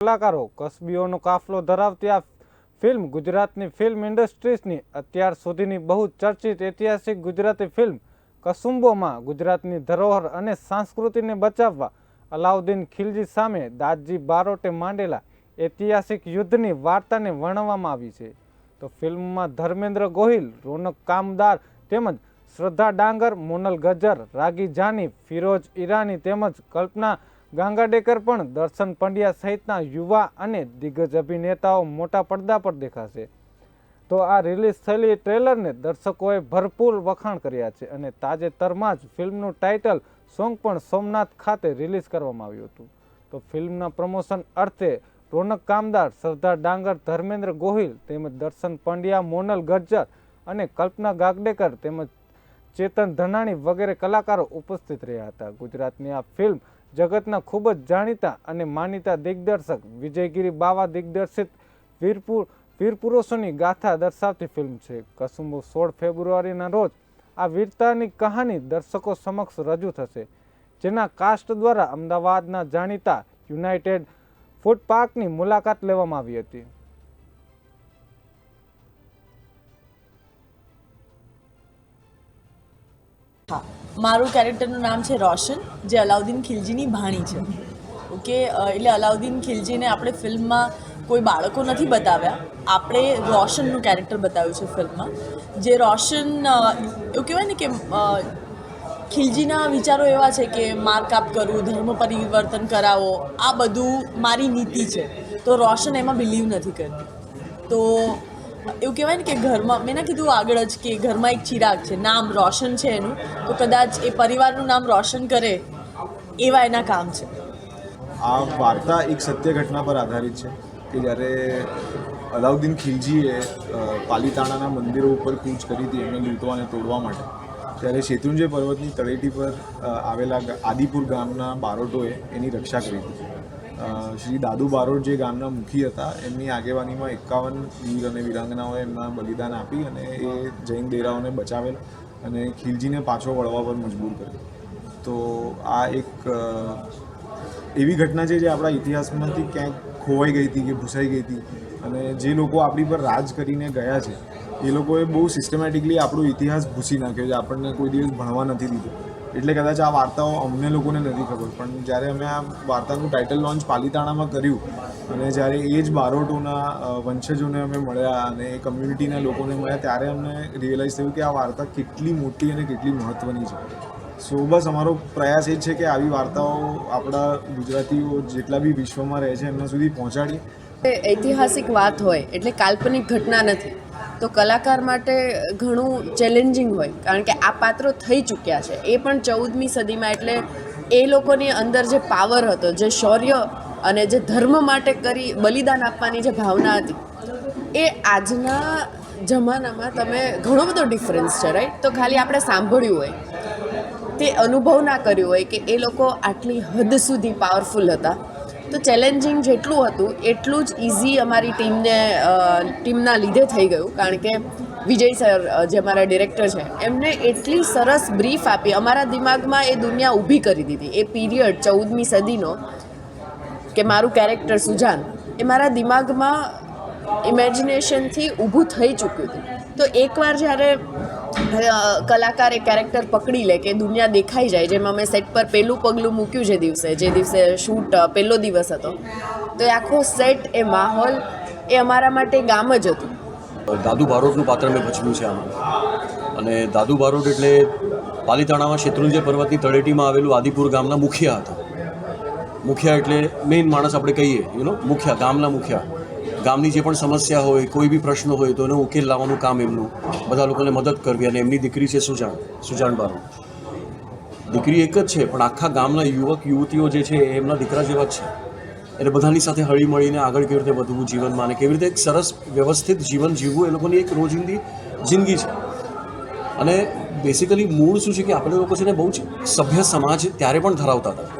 કલાકારો કસબીઓનો કાફલો ધરાવતી આ ફિલ્મ ગુજરાતની ફિલ્મ ઇન્ડસ્ટ્રીઝની અત્યાર સુધીની બહુ ચર્ચિત ઐતિહાસિક ગુજરાતી ફિલ્મ કસુંબોમાં ગુજરાતની ધરોહર અને સંસ્કૃતિને બચાવવા અલાઉદ્દીન ખિલજી સામે દાદજી બારોટે માંડેલા ઐતિહાસિક યુદ્ધની વાર્તાને વર્ણવવામાં આવી છે. તો ફિલ્મમાં ધર્મેન્દ્ર ગોહિલ, રોનક કામદાર તેમજ શ્રદ્ધા ડાંગર, મોનલ ગજર રાગી જાની, ફિરોજ ઈરાની તેમજ કલ્પના ગાંગાડેકર પણ દર્શન પંડ્યા સહિતના યુવા અને દિગ્ગજ અભિનેતાઓ મોટા પડદા પર દેખાશે. તો આ રિલીઝ થયેલી ટ્રેલરને દર્શકોએ ભરપૂર વખાણ કર્યા છે અને તાજેતરમાં જ ફિલ્મનું ટાઇટલ સોંગ પણ સોમનાથ ખાતે રિલીઝ કરવામાં આવ્યું હતું. તો ફિલ્મના પ્રમોશન અર્થે રોનક કામદાર સરદાર ડાંગર, ધર્મેન્દ્ર ગોહિલ તેમજ દર્શન પંડ્યા, મોનલ ગજ્જર અને કલ્પના ગાગડેકર તેમજ ચેતન ધનાણી વગેરે કલાકારો ઉપસ્થિત રહ્યા હતા. ગુજરાતની આ ફિલ્મ જગતના ખૂબ જ જાણીતા અને માનીતા દિગ્દર્શક વિજયગીરી બાવા દિગ્દર્શિત વીરપુર વીરપુરુષોની ગાથા દર્શાવતી ફિલ્મ છે. કસુંબો સોળ ફેબ્રુઆરીના રોજ આ વીરતાની કહાની દર્શકો સમક્ષ રજૂ થશે, જેના કાસ્ટ દ્વારા અમદાવાદના જાણીતા યુનાઇટેડ ફૂડ પાર્કની મુલાકાત લેવામાં આવી હતી. હા. મારું કેરેક્ટરનું નામ છે રોશન, જે અલાઉદ્દીન ખિલજીની ભાણી છે. ઓકે એટલે અલાઉદ્દીન ખિલજીને આપણે ફિલ્મમાં કોઈ બાળકો નથી બતાવ્યા. આપણે રોશનનું કેરેક્ટર બતાવ્યું છે ફિલ્મમાં. જે રોશન એવું કહેવાય ને કે ખિલજીના વિચારો એવા છે કે મારકાપ કરવું ધર્મ પરિવર્તન કરાવો, આ બધું મારી નીતિ છે. તો રોશન એમાં બિલીવ નથી કરતી. તો એવું કહેવાય ને કે ઘરમાં, મેં ના કીધું આગળ જ કે ઘરમાં એક ચિરાગ છે, નામ રોશન છે એનું, તો કદાચ એ પરિવારનું નામ રોશન કરે એવા એના કામ છે. આ વાર્તા એક સત્ય ઘટના પર આધારિત છે કે જ્યારે અલાઉદ્દીન ખિલજીએ પાલીતાણાના મંદિરો ઉપર કૂચ કરી હતી એમને લૂંટવાને તોડવા માટે. ત્યારે શેત્રુંજય પર્વતની તળેટી પર આવેલા આદિપુર ગામના બારોટોએ એની રક્ષા કરી હતી. શ્રી દાદુ બારોટ જે ગામના મુખી હતા, એમની આગેવાનીમાં એકાવન વીર અને વીરાંગનાઓએ એમના બલિદાન આપી અને એ જૈન દેરાઓને બચાવેલ અને ખિલજીને પાછો વળવા પર મજબૂર કર્યો. તો આ એક એવી ઘટના છે જે આપણા ઇતિહાસમાંથી ક્યાંક ખોવાઈ ગઈ હતી કે ભૂસાઈ ગઈ હતી અને જે લોકો આપણી પર રાજ કરીને ગયા છે, એ લોકોએ બહુ સિસ્ટમેટિકલી આપણો ઇતિહાસ ભૂસી નાખ્યો છે. આપણને કોઈ દિવસ ભણવા નથી દીધું. એટલે કદાચ આ વાર્તાઓ અમને લોકોને નથી ખબર. પણ જ્યારે અમે આ વાર્તાનું ટાઇટલ લોન્ચ પાલીતાણામાં કર્યું અને જ્યારે એ જ બારોટોના વંશજોને અમે મળ્યા અને કમ્યુનિટીના લોકોને મળ્યા, ત્યારે અમને રિયલાઇઝ થયું કે આ વાર્તા કેટલી મોટી અને કેટલી મહત્ત્વની છે. સો બસ અમારો પ્રયાસ એ છે કે આવી વાર્તાઓ આપણા ગુજરાતીઓ જેટલા બી વિશ્વમાં રહે છે એમના સુધી પહોંચાડીએ. એ ઐતિહાસિક વાત હોય, એટલે કાલ્પનિક ઘટના નથી. તો કલાકાર માટે ઘણું ચેલેન્જિંગ હોય, કારણ કે આ પાત્રો થઈ ચૂક્યા છે. એ પણ ચૌદમી સદીમાં, એટલે એ લોકોની અંદર જે પાવર હતો, જે શૌર્ય અને જે ધર્મ માટે કરી બલિદાન આપવાની જે ભાવના હતી, એ આજના જમાનામાં તમે ઘણો બધો ડિફરન્સ છે રાઈટ તો ખાલી આપણે સાંભળ્યું હોય, તે અનુભવ ના કર્યું હોય કે એ લોકો આટલી હદ સુધી પાવરફુલ હતા. તો ચેલેન્જિંગ જેટલું હતું, એટલું જ ઇઝી અમારી ટીમને ટીમના લીધે થઈ ગયું. કારણ કે વિજય સર જે અમારા ડિરેક્ટર છે, એમને એટલી સરસ બ્રીફ આપી. અમારા દિમાગમાં એ દુનિયા ઊભી કરી દીધી. એ પીરિયડ ચૌદમી સદીનો કે મારું કેરેક્ટર સુજાન, એ મારા દિમાગમાં ઇમેજિનેશનથી ઊભું થઈ ચૂક્યું હતું. તો એકવાર જ્યારે કલાકાર એ કેરેક્ટર પકડી લે કે દુનિયા દેખાઈ જાય. જેમાં મેં સેટ પર પહેલું પગલું મૂક્યું જે દિવસે જે દિવસે શૂટ પહેલો દિવસ હતો. તો એ આખો સેટ એ માહોલ, એ અમારા માટે ગામ જ હતું. દાદુ બારોટનું પાત્ર મેં ભજવ્યું છે આમાં. અને દાદુ બારોટ એટલે પાલીતાણામાં શેત્રુંજય પર્વતની તળેટીમાં આવેલું આદિપુર ગામના મુખિયા હતા. મુખિયા એટલે મેઇન માણસ આપણે કહીએ યુ નો મુખિયા, ગામના મુખિયા. ગામની જે પણ સમસ્યા હોય, કોઈ બી પ્રશ્ન હોય, તો એનો ઉકેલ લાવવાનું કામ એમનું. બધા લોકોને મદદ કરવી અને એમની દીકરી છે સુજાણ સુજાણ બારોટ દીકરી એક જ છે, પણ આખા ગામના યુવક, યુવતીઓ જે છે, એ એમના દીકરા જેવા જ છે. એટલે બધાની સાથે હળી મળીને આગળ કેવી રીતે વધવું જીવનમાં અને કેવી રીતે એક સરસ વ્યવસ્થિત જીવન જીવવું, એ લોકોની એક રોજિંદી જિંદગી છે. અને બેસિકલી મૂળ શું છે કે આપણે લોકો છે ને બહુ જ સભ્ય સમાજ ત્યારે પણ ધરાવતા હતા.